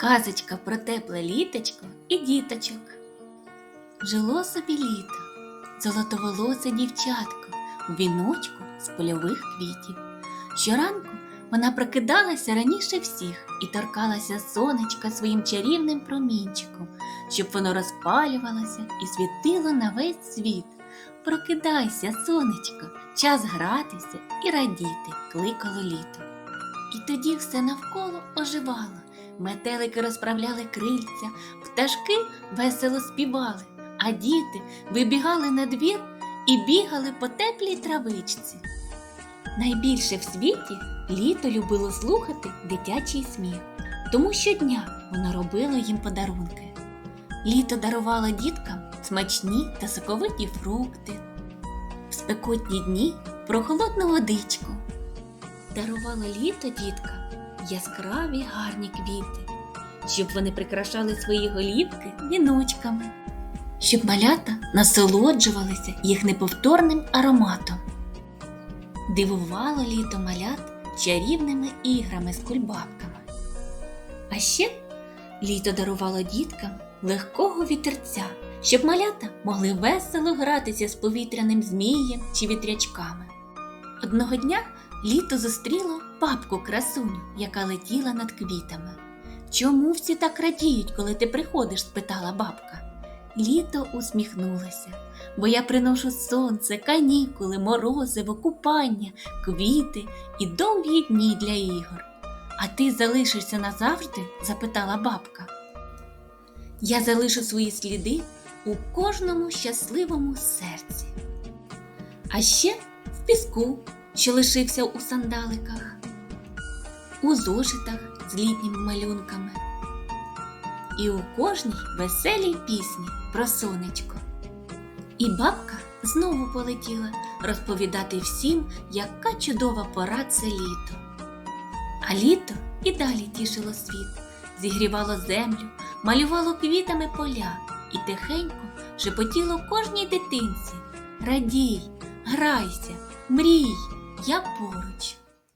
Казочка про тепле літочко і діточок. Жило собі літо, золотоволосе дівчатко у віночку з польових квітів. Щоранку вона прокидалася раніше всіх і торкалася сонечка своїм чарівним промінчиком, щоб воно розпалювалося і світило на весь світ. Прокидайся, сонечко, час гратися і радіти, кликало літо. І тоді все навколо оживало. Метелики розправляли крильця, пташки весело співали, а діти вибігали на двір і бігали по теплій травичці. Найбільше в світі літо любило слухати дитячий сміх, тому щодня воно робило їм подарунки. Літо дарувало діткам смачні та соковиті фрукти, в спекотні дні прохолодну водичку. Дарувало літо діткам яскраві гарні квіти, щоб вони прикрашали свої голівки віночками, щоб малята насолоджувалися їх неповторним ароматом. Дивувало літо малят чарівними іграми з кульбабками. А ще літо дарувало діткам легкого вітерця, щоб малята могли весело гратися з повітряним змієм чи вітрячками. Одного дня літо зустріло бабку красуню, яка летіла над квітами. Чому всі так радіють, коли ти приходиш? спитала бабка. Літо усміхнулася, бо я приношу сонце, канікули, морозиво, купання, квіти і довгі дні для ігор. А ти залишишся назавжди? запитала бабка. Я залишу свої сліди у кожному щасливому серці. А ще в піску, що лишився у сандаликах, у зошитах з літніми малюнками. І у кожній веселій пісні про сонечко. І бабка знову полетіла розповідати всім, яка чудова пора це літо. А літо і далі тішило світ, зігрівало землю, малювало квітами поля і тихенько шепотіло кожній дитинці. Радій, грайся, мрій, я поруч.